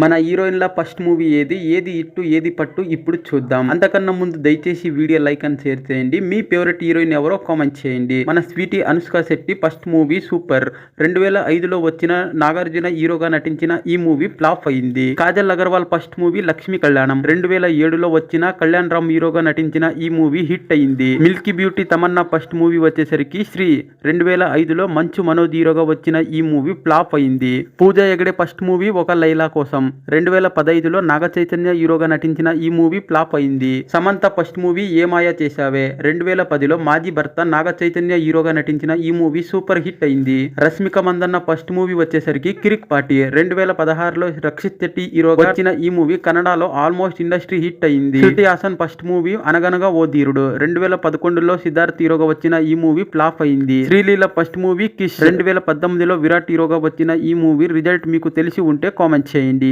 మన హీరోయిన్ల first movie ఏది? ఏది ఇట్టు ఏది పట్టు? ఇప్పుడు చూద్దాం. అంతకన్నా ముందు దయచేసి వీడియో లైక్ అని షేర్ చేయండి. మీ ఫేవరెట్ హీరోయిన్ ఎవరో కామెంట్ చేయండి. మన sweety Anushka Shetty first movie super. రెండు వేల ఐదులో వచ్చిన నాగార్జున హీరోగా నటించిన ఈ మూవీ ఫ్లాప్ అయింది. Kajal Aggarwal first movie Lakshmi Kalyanam. రెండు వేల ఏడులో వచ్చిన కళ్యాణ్ రామ్ హీరోగా నటించిన ఈ మూవీ హిట్ అయింది. Milky beauty Tamannaah first movie వచ్చేసరికి శ్రీ. రెండు వేల ఐదులో మంచు మనోజ్ హీరోగా వచ్చిన ఈ మూవీ ఫ్లాప్ అయింది. పూజ ఎగడే ఫస్ట్ మూవీ ఒక లైలా కోసం. రెండు వేల పదైదులో నాగ చైతన్య హీరోగా నటించిన ఈ మూవీ ఫ్లాప్ అయింది. Samantha first movie Ye Maaya Chesave? రెండు వేల పదిలో మాజీ భర్త నాగ చైతన్య హీరోగా నటించిన ఈ మూవీ సూపర్ హిట్ అయింది. రష్మిక మందన్న ఫస్ట్ మూవీ వచ్చేసరికి కిరిక్ పార్టీ. రెండు వేల పదహారులో రక్షిత్ శెట్టి హీరోగా వచ్చిన ఈ మూవీ కన్నడలో ఆల్మోస్ట్ ఇండస్ట్రీ హిట్ అయింది. శృతి హాసన్ ఫస్ట్ మూవీ అనగనగా ఓ ధీరుడు. రెండు వేల పదకొండులో సిద్ధార్థ్ హీరోగా వచ్చిన ఈ మూవీ ఫ్లాప్ అయింది. Sreeleela first movie Kiss. రెండు వేల పద్దెనిమిదిలో విరాట్ హీరోగా వచ్చిన ఈ మూవీ రిజల్ట్ మీకు తెలిసి ఉంటే కామెంట్ చేయండి.